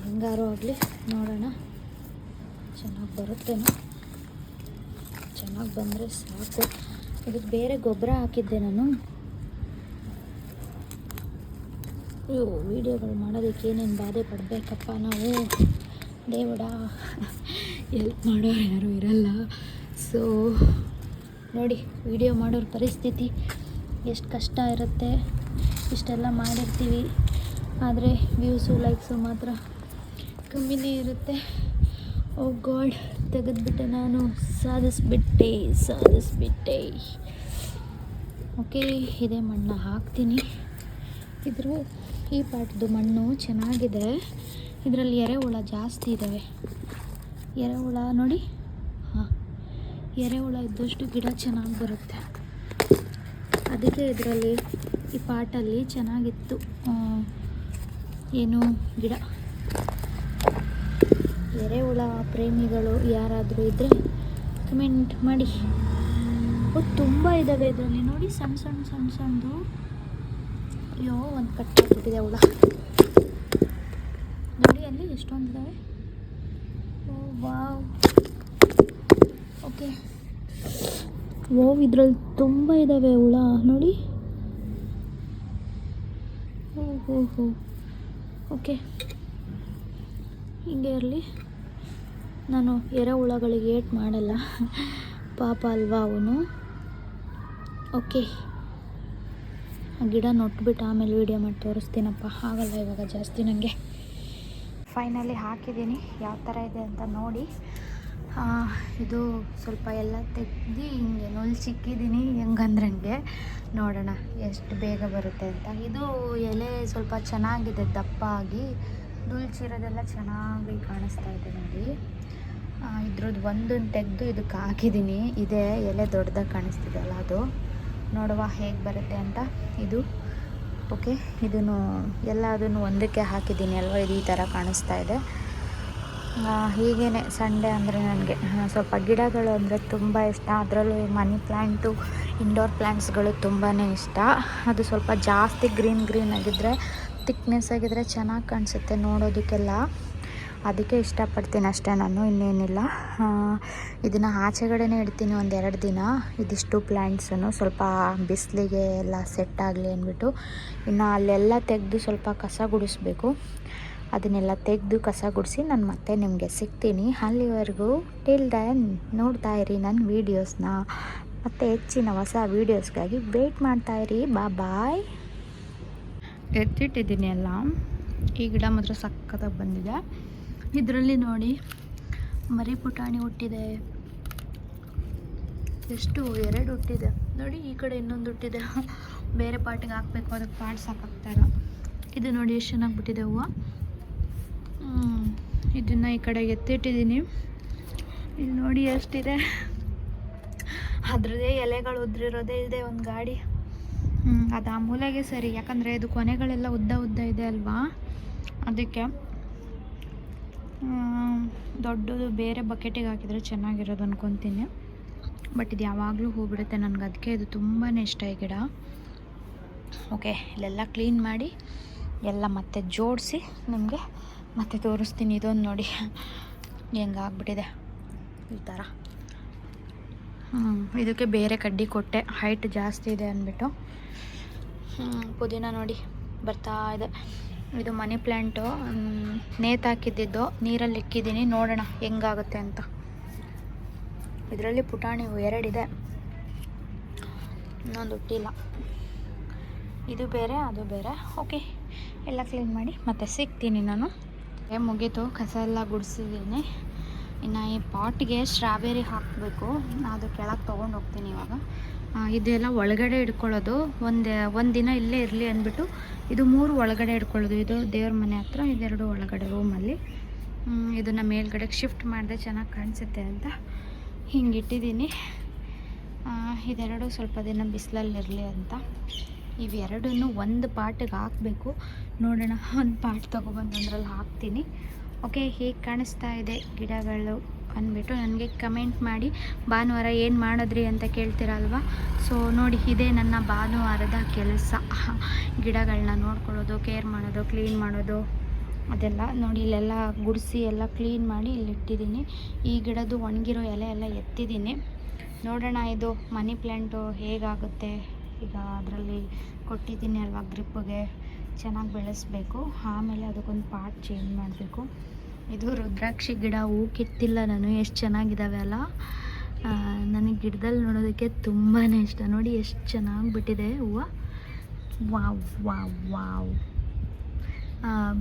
ಹೆಂಗಾರು ಆಗಲಿ, ನೋಡೋಣ. ಚೆನ್ನಾಗಿ ಬರುತ್ತೇನೋ. ಚೆನ್ನಾಗಿ ಬಂದರೆ ಸಾಕು. ಇದಕ್ಕೆ ಬೇರೆ ಗೊಬ್ಬರ ಹಾಕಿದ್ದೆ ನಾನು. ಅಯ್ಯೋ, ವೀಡಿಯೋಗಳು ಮಾಡೋದಕ್ಕೆ ಏನೇನು ಬಾಧೆ ಪಡಬೇಕಪ್ಪ ನಾವು. ದೇವಡ ಎಲ್ಪ್ ಮಾಡೋರು ಯಾರೂ ಇರಲ್ಲ. ಸೊ ನೋಡಿ, ವಿಡಿಯೋ ಮಾಡೋರ ಪರಿಸ್ಥಿತಿ ಎಷ್ಟು ಕಷ್ಟ ಇರುತ್ತೆ. ಇಷ್ಟೆಲ್ಲ ಮಾಡಿರ್ತೀವಿ. ಆದರೆ ವ್ಯೂಸು ಲೈಕ್ಸು ಮಾತ್ರ ಕಮ್ಮಿನೇ ಇರುತ್ತೆ. ಓ ಗಾಡ್ ತೆಗೆದುಬಿಟ್ಟೆ ನಾನು. ಸಾಧಿಸ್ಬಿಟ್ಟೆ ಸಾಧಿಸ್ಬಿಟ್ಟೆ. ಓಕೆ ಇದೇ ಮಣ್ಣು ಹಾಕ್ತೀನಿ. ಇದ್ರ ಈ ಪಾಟ್ದು ಮಣ್ಣು ಚೆನ್ನಾಗಿದೆ. ಇದರಲ್ಲಿ ಎರೆಹುಳ ಜಾಸ್ತಿ ಇದ್ದಾವೆ ಎರೆಹುಳ ನೋಡಿ. ಹಾಂ ಎರೆಹುಳ ಇದ್ದಷ್ಟು ಗಿಡ ಚೆನ್ನಾಗಿ ಬರುತ್ತೆ. ಅದಕ್ಕೆ ಇದರಲ್ಲಿ ಈ ಪಾಟಲ್ಲಿ ಚೆನ್ನಾಗಿತ್ತು ಏನು ಗಿಡ. ಎರೆಹುಳ ಪ್ರೇಮಿಗಳು ಯಾರಾದರೂ ಇದ್ದರೆ ಕಮೆಂಟ್ ಮಾಡಿ. ತುಂಬ ಇದ್ದಾವೆ ಇದರಲ್ಲಿ. ನೋಡಿ ಸಣ್ಣ ಸಣ್ಣ ಸಣ್ಣ ಸಣ್ಣದು ಅಯ್ಯೋ, ಒಂದು ಕಟ್ಟಾಗ್ಬಿಟ್ಟಿದೆ ಹುಳ. ನೋಡಿ ಅಲ್ಲಿ ಎಷ್ಟೊಂದಿದ್ದಾವೆ ಓ, ವಾವ್. ಓಕೆ. ಓ, ಇದ್ರಲ್ಲಿ ತುಂಬ ಇದ್ದಾವೆ ಹುಳ. ನೋಡಿ. ಓ ಹೋ ಹೋ. ಓಕೆ. ಹಿಂಗೆ ಇರಲಿ. ನಾನು ಎರೆಹುಳಗಳಿಗೆ ಏಟ್ ಮಾಡಲ್ಲ. ಪಾಪ ಅಲ್ವಾ ಅವನು. ಓಕೆ. ಗಿಡ ನೊಟ್ಬಿಟ್ಟು ಆಮೇಲೆ ವೀಡಿಯೋ ಮಾಡಿ ತೋರಿಸ್ತೀನಪ್ಪ. ಆಗಲ್ಲ ಇವಾಗ ಜಾಸ್ತಿ ನನಗೆ ಫೈನಲಿ ಹಾಕಿದ್ದೀನಿ. ಯಾವ ಥರ ಇದೆ ಅಂತ ನೋಡಿ. ಇದು ಸ್ವಲ್ಪ ಎಲ್ಲ ತೆಗ್ದು ಹಿಂಗೆ ನುಲ್ ಸಿಕ್ಕಿದ್ದೀನಿ ಹೆಂಗಂದ್ರಂಗೆ ನೋಡೋಣ ಎಷ್ಟು ಬೇಗ ಬರುತ್ತೆ ಅಂತ. ಇದು ಎಲೆ ಸ್ವಲ್ಪ ಚೆನ್ನಾಗಿದೆ ದಪ್ಪ ಆಗಿ. ನುಲ್ಚಿರೋದೆಲ್ಲ ಚೆನ್ನಾಗಿ ಕಾಣಿಸ್ತಾ ಇದೆ ನೋಡಿ. ಇದ್ರದ್ದು ಒಂದನ್ನು ತೆಗೆದು ಇದಕ್ಕೆ ಹಾಕಿದ್ದೀನಿ. ಇದೇ ಎಲೆ ದೊಡ್ಡದಾಗಿ ಕಾಣಿಸ್ತಿದೆ ಅಲ್ಲ ಅದು. ನೋಡುವ ಹೇಗೆ ಬರುತ್ತೆ ಅಂತ ಇದು. ಓಕೆ ಇದನ್ನು ಎಲ್ಲ ಅದನ್ನು ಒಂದಕ್ಕೆ ಹಾಕಿದ್ದೀನಿ ಅಲ್ವಾ? ಇದು ಈ ಥರ ಕಾಣಿಸ್ತಾ ಇದೆ. ಹೀಗೇ ಸಂಡೇ ಅಂದರೆ ನನಗೆ ಸ್ವಲ್ಪ ಗಿಡಗಳು ಅಂದರೆ ತುಂಬ ಇಷ್ಟ. ಅದರಲ್ಲೂ ಮನಿ ಪ್ಲ್ಯಾಂಟು ಇಂಡೋರ್ ಪ್ಲ್ಯಾಂಟ್ಸ್ಗಳು ತುಂಬಾ ಇಷ್ಟ. ಅದು ಸ್ವಲ್ಪ ಜಾಸ್ತಿ ಗ್ರೀನ್ ಗ್ರೀನ್ ಆಗಿದ್ದರೆ ತಿಕ್ನೆಸ್ ಆಗಿದ್ದರೆ ಚೆನ್ನಾಗಿ ಕಾಣಿಸುತ್ತೆ ನೋಡೋದಕ್ಕೆಲ್ಲ. ಅದಕ್ಕೆ ಇಷ್ಟಪಡ್ತೀನಿ ಅಷ್ಟೇ ನಾನು, ಇನ್ನೇನಿಲ್ಲ. ಇದನ್ನು ಆಚೆಗಡೆನೇ ಇಡ್ತೀನಿ ಒಂದೆರಡು ದಿನ. ಇದಿಷ್ಟು ಪ್ಲ್ಯಾಂಟ್ಸನ್ನು ಸ್ವಲ್ಪ ಬಿಸಿಲಿಗೆ ಎಲ್ಲ ಸೆಟ್ ಆಗಲಿ ಅಂದ್ಬಿಟ್ಟು, ಇನ್ನು ಅಲ್ಲೆಲ್ಲ ತೆಗೆದು ಸ್ವಲ್ಪ ಕಸ ಗುಡಿಸ್ಬೇಕು. ಅದನ್ನೆಲ್ಲ ತೆಗೆದು ಕಸ ಗುಡಿಸಿ ನಾನು ಮತ್ತೆ ನಿಮಗೆ ಸಿಗ್ತೀನಿ. ಅಲ್ಲಿವರೆಗೂ ಟಿಲ್ ದೆನ್ ನೋಡ್ತಾ ಇರಿ ನನ್ನ ವೀಡಿಯೋಸ್ನ ಮತ್ತು ಹೆಚ್ಚಿನ ಹೊಸ ವೀಡಿಯೋಸ್ಗಾಗಿ ವೆಯ್ಟ್ ಮಾಡ್ತಾ ಇರಿ. ಬಾ ಬಾಯ್ ಎತ್ತಿಟ್ಟಿದ್ದೀನಿ ಎಲ್ಲ. ಈ ಗಿಡ ಮಾತ್ರ ಸಕ್ಕತ್ತಾಗಿ ಬಂದಿದೆ. ಇದರಲ್ಲಿ ನೋಡಿ, ಮರಿ ಪುಟಾಣಿ ಹುಟ್ಟಿದೆ. ಎಷ್ಟು, ಎರಡು ಹುಟ್ಟಿದೆ. ನೋಡಿ, ಈ ಕಡೆ ಇನ್ನೊಂದು ಹುಟ್ಟಿದೆ. ಬೇರೆ ಪಾಟಿಗೆ ಹಾಕಬೇಕು, ಅದಕ್ಕೆ ಪಾಟ್ ಸಾಕಾಗ್ತಾಯಿಲ್ಲ ಇದು ನೋಡಿ, ಎಷ್ಟು ಚೆನ್ನಾಗಿ ಬಿಟ್ಟಿದೆ ಹೂವು. ಇದನ್ನು ಈ ಕಡೆ ಎತ್ತಿಟ್ಟಿದ್ದೀನಿ. ಇಲ್ಲಿ ನೋಡಿ, ಎಷ್ಟಿದೆ. ಅದರದೇ ಎಲೆಗಳು ಉದ್ರಿರೋದೇ ಇದೆ ಒಂದು ಗಾಡಿ. ಅದು ಆ ಮೂಲೆಗೆ ಸರಿ. ಯಾಕಂದರೆ ಇದು ಕೊನೆಗಳೆಲ್ಲ ಉದ್ದ ಉದ್ದ ಇದೆ ಅಲ್ವಾ? ಅದಕ್ಕೆ ದೊಡ್ಡದು ಬೇರೆ ಬಕೆಟಿಗೆ ಹಾಕಿದರೆ ಚೆನ್ನಾಗಿರೋದು ಅಂದ್ಕೊತೀನಿ ಬಟ್ ಇದು ಯಾವಾಗಲೂ ಹೋಗ್ಬಿಡುತ್ತೆ ನನಗೆ ಅದಕ್ಕೆ ಇದು ತುಂಬಾ ಇಷ್ಟ ಈ ಗಿಡ. ಓಕೆ, ಇಲ್ಲೆಲ್ಲ ಕ್ಲೀನ್ ಮಾಡಿ, ಎಲ್ಲ ಮತ್ತೆ ಜೋಡಿಸಿ ನಿಮಗೆ ಮತ್ತೆ ತೋರಿಸ್ತೀನಿ. ಇದೊಂದು ನೋಡಿ. ಹೆಂಗಾಗ್ಬಿಟ್ಟಿದೆ ಈ ಥರ. ಇದಕ್ಕೆ ಬೇರೆ ಕಡ್ಡಿ ಕೊಟ್ಟೆ. ಹೈಟ್ ಜಾಸ್ತಿ ಇದೆ ಅಂದ್ಬಿಟ್ಟು. ಪುದೀನ ನೋಡಿ ಬರ್ತಾ ಇದೆ. ಇದು ಮನಿ ಪ್ಲ್ಯಾಂಟು ನೇತಾಕಿದ್ದಿದ್ದು ನೀರಲ್ಲಿ ಇಕ್ಕಿದ್ದೀನಿ. ನೋಡೋಣ ಹೆಂಗಾಗುತ್ತೆ ಅಂತ. ಇದರಲ್ಲಿ ಪುಟಾಣಿ ಎರಡಿದೆ. ಇನ್ನೊಂದು ಹುಟ್ಟಿಲ್ಲ. ಇದು ಬೇರೆ, ಅದು ಬೇರೆ. ಓಕೆ, ಎಲ್ಲ ಕ್ಲೀನ್ ಮಾಡಿ ಮತ್ತೆ ಸಿಗ್ತೀನಿ ನಾನು. ಮುಗೀತು. ಕಸ ಎಲ್ಲ ಗುಡಿಸಿದ್ದೀನಿ. ಇನ್ನು ಈ ಪಾಟ್ಗೆ ಸ್ಟ್ರಾಬೆರಿ ಹಾಕಬೇಕು. ಅದು ಕೆಳಗೆ ತೊಗೊಂಡು ಹೋಗ್ತೀನಿ ಇವಾಗ. ಇದೆಲ್ಲ ಒಳಗಡೆ ಇಟ್ಕೊಳ್ಳೋದು ಒಂದು ಒಂದು ದಿನ ಇಲ್ಲೇ ಇರಲಿ ಅಂದ್ಬಿಟ್ಟು ಇದು ಮೂರು ಒಳಗಡೆ ಇಟ್ಕೊಳ್ಳೋದು ಇದು ದೇವ್ರ ಮನೆ ಹತ್ರ, ಇದೆರಡು ಒಳಗಡೆ ರೂಮಲ್ಲಿ ಇದನ್ನು ಮೇಲ್ಗಡೆಗೆ ಶಿಫ್ಟ್ ಮಾಡಿದೆ ಚೆನ್ನಾಗಿ ಕಾಣಿಸುತ್ತೆ ಅಂತ ಹಿಂಗೆ ಇಟ್ಟಿದ್ದೀನಿ ಇದೆರಡು ಸ್ವಲ್ಪ ದಿನ ಬಿಸಿಲಲ್ಲಿರಲಿ ಅಂತ. ಇವೆರಡನ್ನು ಒಂದು ಪಾಟಿಗೆ ಹಾಕಬೇಕು. ನೋಡೋಣ, ಒಂದು ಪಾಟ್ ತೊಗೊಬಂದು ಹಾಕ್ತೀನಿ. ಓಕೆ ಹೇಗೆ ಕಾಣಿಸ್ತಾ ಇದೆ ಗಿಡಗಳು? ಅಂದ್ಬಿಟ್ಟು ನನಗೆ ಕಮೆಂಟ್ ಮಾಡಿ, ಭಾನುವಾರ ಏನು ಮಾಡಿದ್ರಿ ಅಂತ ಕೇಳ್ತೀರಲ್ವ? ಸೊ ನೋಡಿ, ಇದೇ ನನ್ನ ಭಾನುವಾರದ ಕೆಲಸ. ಗಿಡಗಳನ್ನ ನೋಡ್ಕೊಳ್ಳೋದು ಕೇರ್ ಮಾಡೋದು ಕ್ಲೀನ್ ಮಾಡೋದು, ಅದೆಲ್ಲ ನೋಡಿ, ಇಲ್ಲೆಲ್ಲ ಗುಡಿಸಿ ಎಲ್ಲ ಕ್ಲೀನ್ ಮಾಡಿ ಇಲ್ಲಿ ಇಟ್ಟಿದ್ದೀನಿ. ಈ ಗಿಡದ್ದು ಒಣಗಿರೋ ಎಲೆ ಎಲ್ಲ ಎತ್ತಿದ್ದೀನಿ. ನೋಡೋಣ, ಇದು ಮನಿ ಪ್ಲ್ಯಾಂಟು ಹೇಗಾಗುತ್ತೆ? ಈಗ ಅದರಲ್ಲಿ ಕೊಟ್ಟಿದ್ದೀನಿ ಅಲ್ವಾ ಗ್ರಿಪ್ಪಿಗೆ ಚೆನ್ನಾಗಿ ಬೆಳೆಸಬೇಕು. ಆಮೇಲೆ ಅದಕ್ಕೊಂದು ಪಾಟ್ ಚೇಂಜ್ ಮಾಡಬೇಕು. ಇದು ರುದ್ರಾಕ್ಷಿ ಗಿಡ, ಹೂ ಕಿತ್ತಿಲ್ಲ ನಾನು. ಎಷ್ಟು ಚೆನ್ನಾಗಿದ್ದಾವೆ ಅಲ್ಲ. ನನಗೆ ಗಿಡದಲ್ಲಿ ನೋಡೋದಕ್ಕೆ ತುಂಬಾ ಇಷ್ಟ. ನೋಡಿ ಎಷ್ಟು ಚೆನ್ನಾಗಿ ಬಿಟ್ಟಿದೆ ಹೂವು. Wow wow wow.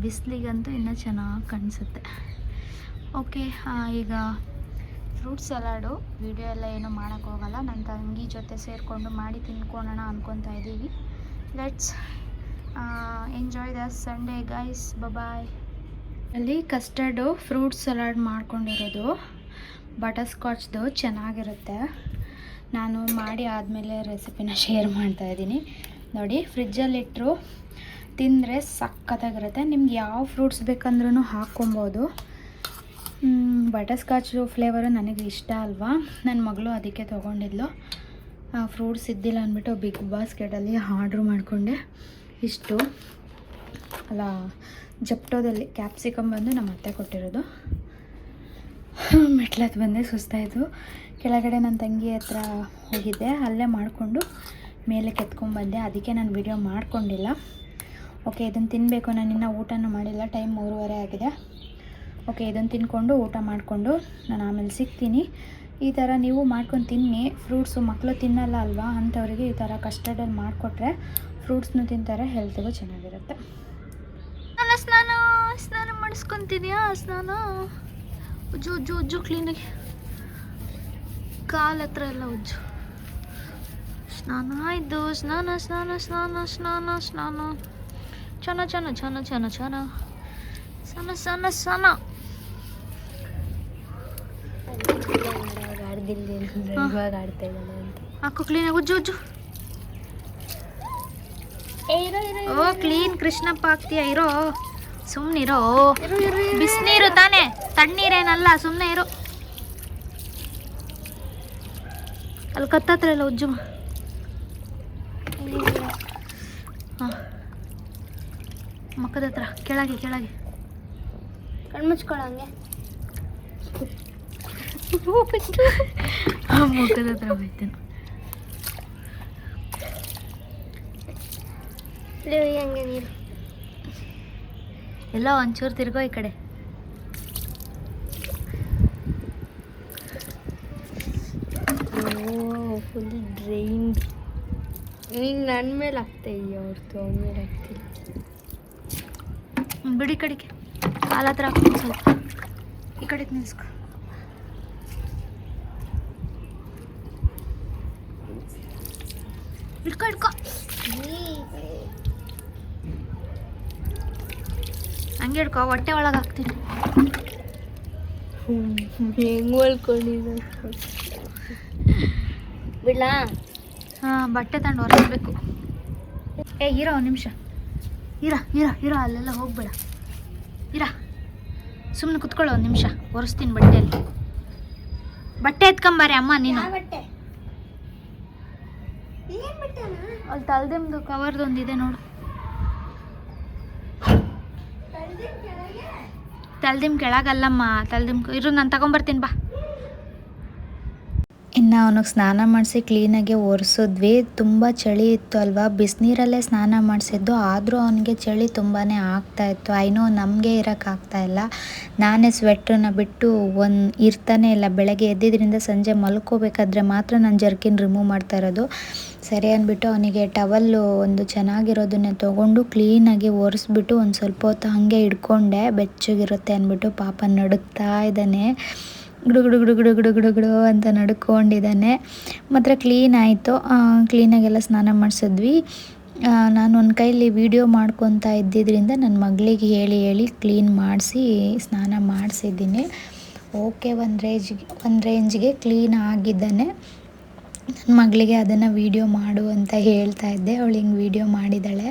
ಬಿಸಿಲಿಗಂತೂ ಇನ್ನೂ ಚೆನ್ನಾಗಿ ಕಾಣಿಸುತ್ತೆ. ಓಕೆ ಈಗ ಫ್ರೂಟ್ ಸಲಾಡು. ವಿಡಿಯೋ ಎಲ್ಲ ಏನೂ ಮಾಡೋಕ್ಕೋಗಲ್ಲ ನನ್ನ ತಂಗಿ ಜೊತೆ ಸೇರಿಕೊಂಡು ಮಾಡಿ ತಿನ್ಕೊಳೋಣ ಅಂದ್ಕೊತಾ ಇದ್ದೀವಿ let's enjoy the Sunday guys bye-bye ಅಲ್ಲಿ ಕಸ್ಟರ್ಡು ಫ್ರೂಟ್ ಸಲಾಡ್ ಮಾಡ್ಕೊಂಡಿರೋದು ಬಟರ್ ಸ್ಕಾಚ್ದು ಚೆನ್ನಾಗಿರುತ್ತೆ. ನಾನು ಮಾಡಿ ಆದಮೇಲೆ ರೆಸಿಪಿನ ಶೇರ್ ಮಾಡ್ತಾ ಇದ್ದೀನಿ. ನೋಡಿ ಫ್ರಿಜ್ಜಲ್ಲಿಟ್ಟರು ತಿಂದರೆ ಸಖತ್ತಾಗಿರುತ್ತೆ. ನಿಮ್ಗೆ ಯಾವ ಫ್ರೂಟ್ಸ್ ಬೇಕಂದ್ರೂ ಹಾಕ್ಕೊಬೋದು. ಬಟರ್ ಸ್ಕಾಚು ಫ್ಲೇವರು ನನಗೆ ಇಷ್ಟ ಅಲ್ವಾ? ನನ್ನ ಮಗಳು ಅದಕ್ಕೆ ತೊಗೊಂಡಿದ್ಲು. ಫ್ರೂಟ್ಸ್ ಇದ್ದಿಲ್ಲ ಅಂದ್ಬಿಟ್ಟು ಬಿಗ್ ಬಾಸ್ಕೆಟಲ್ಲಿ ಆರ್ಡ್ರ್ ಮಾಡಿಕೊಂಡೆ. ಇಷ್ಟು. ಅಲ್ಲ ಜಪ್ಟೋದಲ್ಲಿ ಕ್ಯಾಪ್ಸಿಕಮ್ ಬಂದು ನಮ್ಮ ಅತ್ತೆ ಕೊಟ್ಟಿರೋದು. ಮೆಟ್ಲತ್ತು ಬಂದೆ ಸುಸ್ತಾಯಿತು ಕೆಳಗಡೆ ನನ್ನ ತಂಗಿ ಹತ್ರ ಹೋಗಿದ್ದೆ, ಅಲ್ಲೇ ಮಾಡಿಕೊಂಡು ಮೇಲೆ ಕೆತ್ಕೊಂಡ್ಬಂದೆ ಅದಕ್ಕೆ ನಾನು ವಿಡಿಯೋ ಮಾಡಿಕೊಂಡಿಲ್ಲ. ಓಕೆ ಇದನ್ನು ತಿನ್ನಬೇಕು ನಾನು ಇನ್ನೂ ಊಟನೂ ಮಾಡಿಲ್ಲ. ಟೈಮ್ ಮೂರುವರೆ ಆಗಿದೆ. ಓಕೆ ಇದನ್ನು ತಿನ್ಕೊಂಡು ಊಟ ಮಾಡಿಕೊಂಡು ನಾನು ಆಮೇಲೆ ಸಿಗ್ತೀನಿ. ಈ ಥರ ನೀವು ಮಾಡ್ಕೊಂಡು ತಿನ್ನಿ. ಫ್ರೂಟ್ಸು ಮಕ್ಕಳು ತಿನ್ನಲ್ಲ ಅಲ್ವಾ? ಅಂಥವ್ರಿಗೆ ಈ ಥರ ಕಸ್ಟರ್ಡಲ್ಲಿ ಮಾಡಿಕೊಟ್ರೆ ಫ್ರೂಟ್ಸ್ನು ತಿಂತಾರೆ ಹೆಲ್ತಿಗೂ ಚೆನ್ನಾಗಿರುತ್ತೆ. ನಾನು ಸ್ನಾನ ಸ್ನಾನ ಮಾಡಿಸ್ಕೊತಿದ್ಯಾ? ಸ್ನಾನ? ಉಜ್ಜು ಉಜ್ಜು ಉಜ್ಜು ಕ್ಲೀನಾಗಿ ಕಾಲ ಹತ್ರ ಎಲ್ಲ ಉಜ್ಜು. ಸ್ನಾನ ಆಯಿತು. ಸ್ನಾನ ಸ್ನಾನ ಸ್ನಾನ ಸ್ನಾನ ಸ್ನಾನ. ಚನ ಚೆನ್ನ ಚನ ಚನ ಚೆನ್ನ ಸಣ್ಣ ಸಣ್ಣ ಸಣ್ಣ ಹಾಕು ಕ್ಲೀನಾಗಿ ಉಜ್ಜು ಉಜ್ಜು. ಓ ಕ್ಲೀನ್ ಕೃಷ್ಣಪ್ಪ ಆಗ್ತೀಯ? ಇರೋ. ಸುಮ್ಮನಿರೋ ಬಿಸಿನೀರು ತಾನೆ ತಣ್ಣೀರೇನಲ್ಲ ಸುಮ್ಮನೆ ಇರು. ಅಲ್ಲಿ ಕತ್ತತ್ರ ಎಲ್ಲ ಉಜ್ಜು. ಹಾಂ. ಮಕ್ಕದ ಹತ್ರ ಕೆಳಗೆ ಕೆಳಗೆ. ಕಣ್ಮುಚ್ಕೊಳ್ಳಂಗೆ ಮುಖದ ಹತ್ರ ಇಲ್ಲಿ ಹಂಗೆ ನೀರು. ಎಲ್ಲ ಒಂಚೂರು ತಿರ್ಗೋ ಈ ಕಡೆ. ಓ ಫುಲ್ ಡ್ರೈನ್ ನೀನು ನನ್ನ ಮೇಲೆ ಹಾಕ್ತಾಯಿದ್ಯ ಅವ್ರದ್ದು ಅವನ ಮೇಲೆ ಹಾಕ್ತಿಲ್ಲ ಹ್ಮ್, ಬಿಡಿ ಈ ಕಡೆಗೆ. ಕಾಲ ಹತ್ರ ಹಾಕ್ತೀನಿ ಸ್ವಲ್ಪ. ಈ ಕಡೆಗೆ ನಿಲ್ಸ್ಕೊ. ಇಟ್ಕೊ ಇಟ್ಕೊ ಹಂಗೆ ಇಟ್ಕೊ ಹೊಟ್ಟೆ ಒಳಗೆ ಹಾಕ್ತೀನಿ. ಹೆಂಗ್ ಹೊಲ್ಕೊಂಡಿದ್ದ? ಬಿಡ್ಲಾ? ಹಾಂ ಬಟ್ಟೆ ತಗೊಂಡು ಹೊರಬೇಕು ಏ ಇರೋ ಒಂದು ನಿಮಿಷ. ಇರ ಇರ ಇರ ಅಲ್ಲೆಲ್ಲ ಹೋಗ್ಬೇಡ. ಇರ. ಸುಮ್ಮನೆ ಕುತ್ಕೊಳ್ಳೋ ಒಂದು ನಿಮಿಷ. ಒರೆಸ್ತೀನಿ ಬಟ್ಟೆಯಲ್ಲಿ. ಬಟ್ಟೆ ಎತ್ಕೊಂಬಾರಿ ಅಮ್ಮ ನೀನು. ಬಟ್ಟೆ? ಏನ್ ಬಟ್ಟೆನಾ? ಅಲ್ಲಿ ತಲ್ದೆಮ್ದು ಕವರ್ದೊಂದಿದೆ ನೋಡು. ತಲ್ದಿಮ್ ಕೆಳಗಲ್ಲಮ್ಮ ತಲ್ದಿಮ್ ಇರು ನಾನು ತಗೊಂಬರ್ತೀನಿ ಬಾ. ಇನ್ನು ಅವನಿಗೆ ಸ್ನಾನ ಮಾಡಿಸಿ ಕ್ಲೀನಾಗಿ ಒರೆಸಿದ್ವಿ. ತುಂಬ ಚಳಿ ಇತ್ತು ಅಲ್ವಾ? ಬಿಸಿನೀರಲ್ಲೇ ಸ್ನಾನ ಮಾಡಿಸಿದ್ದು. ಆದರೂ ಅವನಿಗೆ ಚಳಿ ತುಂಬಾ ಆಗ್ತಾಯಿತ್ತು ಐನೋ ನಮಗೆ ಇರೋಕ್ಕಾಗ್ತಾ ಇಲ್ಲ. ನಾನೇ ಸ್ವೆಟ್ರನ್ನ ಬಿಟ್ಟು ಒಂದು ಇರ್ತಾನೆ ಇಲ್ಲ. ಬೆಳಗ್ಗೆ ಎದ್ದಿದ್ರಿಂದ ಸಂಜೆ ಮಲ್ಕೋಬೇಕಾದ್ರೆ ಮಾತ್ರ ನಾನು ಜರ್ಕಿನ್ ರಿಮೂವ್ ಮಾಡ್ತಾ ಇರೋದು. ಸರಿ ಅಂದ್ಬಿಟ್ಟು ಅವನಿಗೆ ಟವಲ್ಲು ಒಂದು ಚೆನ್ನಾಗಿರೋದನ್ನೇ ತೊಗೊಂಡು ಕ್ಲೀನಾಗಿ ಒರೆಸ್ಬಿಟ್ಟು ಒಂದು ಸ್ವಲ್ಪ ಹೊತ್ತು ಹಾಗೆ ಇಟ್ಕೊಂಡೆ ಬೆಚ್ಚಗಿರುತ್ತೆ ಅಂದ್ಬಿಟ್ಟು ಪಾಪ ನಡುಗ್ತಾ ಇದ್ದಾನೆ. ಗುಡು ಗುಡು ಗುಡು ಗುಡು ಅಂತ ನಡ್ಕೊಂಡಿದ್ದಾನೆ. ಮಾತ್ರ ಕ್ಲೀನ್ ಆಯಿತು. ಕ್ಲೀನಾಗೆಲ್ಲ ಸ್ನಾನ ಮಾಡಿಸಿದ್ವಿ. ನಾನು ಒಂದು ಕೈಲಿ ವೀಡಿಯೋ ಮಾಡ್ಕೊತಾ ಇದ್ದಿದ್ದರಿಂದ ನನ್ನ ಮಗಳಿಗೆ ಹೇಳಿ ಹೇಳಿ ಕ್ಲೀನ್ ಮಾಡಿಸಿ ಸ್ನಾನ ಮಾಡಿಸಿದ್ದೀನಿ. ಓಕೆ ಒಂದು ರೇಂಜ್ಗೆ ಒಂದು ರೇಂಜ್ಗೆ ಕ್ಲೀನ್ ಆಗಿದ್ದಾನೆ. ನನ್ನ ಮಗಳಿಗೆ ಅದನ್ನು ವೀಡಿಯೋ ಮಾಡು ಅಂತ ಹೇಳ್ತಾ ಇದ್ದೆ. ಅವಳು ಹಿಂಗೆ ವೀಡಿಯೋ ಮಾಡಿದ್ದಾಳೆ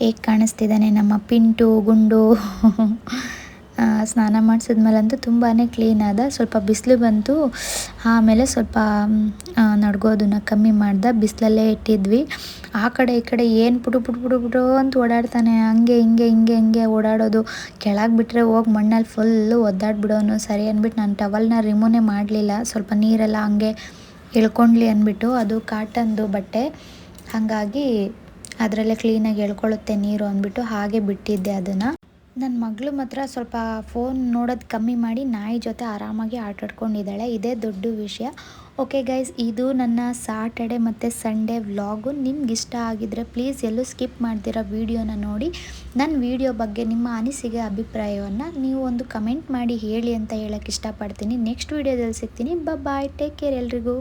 ಹೇಗೆ ಕಾಣಿಸ್ತಿದ್ದಾನೆ ನಮ್ಮ ಪಿಂಟು, ಗುಂಡು. ಸ್ನಾನ ಮಾಡಿಸಿದ್ಮೇಲಂತೂ ತುಂಬಾ ಕ್ಲೀನ್ ಆದ. ಸ್ವಲ್ಪ ಬಿಸಿಲು ಬಂತು. ಆಮೇಲೆ ಸ್ವಲ್ಪ ನಡ್ಗೋದನ್ನು ಕಮ್ಮಿ ಮಾಡ್ದೆ. ಬಿಸಿಲಲ್ಲೇ ಇಟ್ಟಿದ್ವಿ. ಆ ಕಡೆ ಈ ಕಡೆ ಏನು ಪುಡು ಪುಡು ಪುಡು ಪುಡು ಅಂತ ಓಡಾಡ್ತಾನೆ. ಹಂಗೆ, ಹಿಂಗೆ ಹಿಂಗೆ ಹಿಂಗೆ ಓಡಾಡೋದು. ಕೆಳಗೆ ಬಿಟ್ಟರೆ ಹೋಗಿ ಮಣ್ಣಲ್ಲಿ ಫುಲ್ಲು ಒದ್ದಾಡ್ಬಿಡೋನು. ಸರಿ ಅಂದ್ಬಿಟ್ಟು ನಾನು ಟವಲ್ನ ರಿಮೂನೇ ಮಾಡಲಿಲ್ಲ. ಸ್ವಲ್ಪ ನೀರೆಲ್ಲ ಹಂಗೆ ಎಳ್ಕೊಂಡ್ಲಿ ಅಂದ್ಬಿಟ್ಟು ಅದು ಕಾಟನ್ದು ಬಟ್ಟೆ. ಹಾಗಾಗಿ ಅದರಲ್ಲೇ ಕ್ಲೀನಾಗಿ ಎಳ್ಕೊಳ್ಳುತ್ತೆ ನೀರು ಅಂದ್ಬಿಟ್ಟು ಹಾಗೆ ಬಿಟ್ಟಿದ್ದೆ ಅದನ್ನು. ನನ್ನ ಮಗಳು ಮಾತ್ರ ಸ್ವಲ್ಪ ಫೋನ್ ನೋಡೋದು ಕಮ್ಮಿ ಮಾಡಿ ನಾಯಿ ಜೊತೆ ಆರಾಮಾಗಿ ಆಟಾಡ್ಕೊಂಡಿದ್ದಾಳೆ. ಇದೇ ದೊಡ್ಡ ವಿಷಯ. ಓಕೆ ಗೈಸ್ ಇದು ನನ್ನ ಸಾಟರ್ಡೆ ಮತ್ತು ಸಂಡೇ ವ್ಲಾಗು ನಿಮ್ಗೆ ಇಷ್ಟ ಆಗಿದ್ರೆ ಪ್ಲೀಸ್ ಎಲ್ಲೂ ಸ್ಕಿಪ್ ಮಾಡ್ತಿರೋ ವೀಡಿಯೋನ ನೋಡಿ. ನನ್ನ ವೀಡಿಯೋ ಬಗ್ಗೆ ನಿಮ್ಮ ಅನಿಸಿಕೆ ಅಭಿಪ್ರಾಯವನ್ನು ನೀವು ಒಂದು ಕಮೆಂಟ್ ಮಾಡಿ ಹೇಳಿ ಅಂತ ಹೇಳೋಕ್ಕೆ ಇಷ್ಟಪಡ್ತೀನಿ. ನೆಕ್ಸ್ಟ್ ವೀಡಿಯೋದಲ್ಲಿ ಸಿಗ್ತೀನಿ. ಬಾಯ್ ಟೇಕ್ ಕೇರ್ ಎಲ್ರಿಗೂ.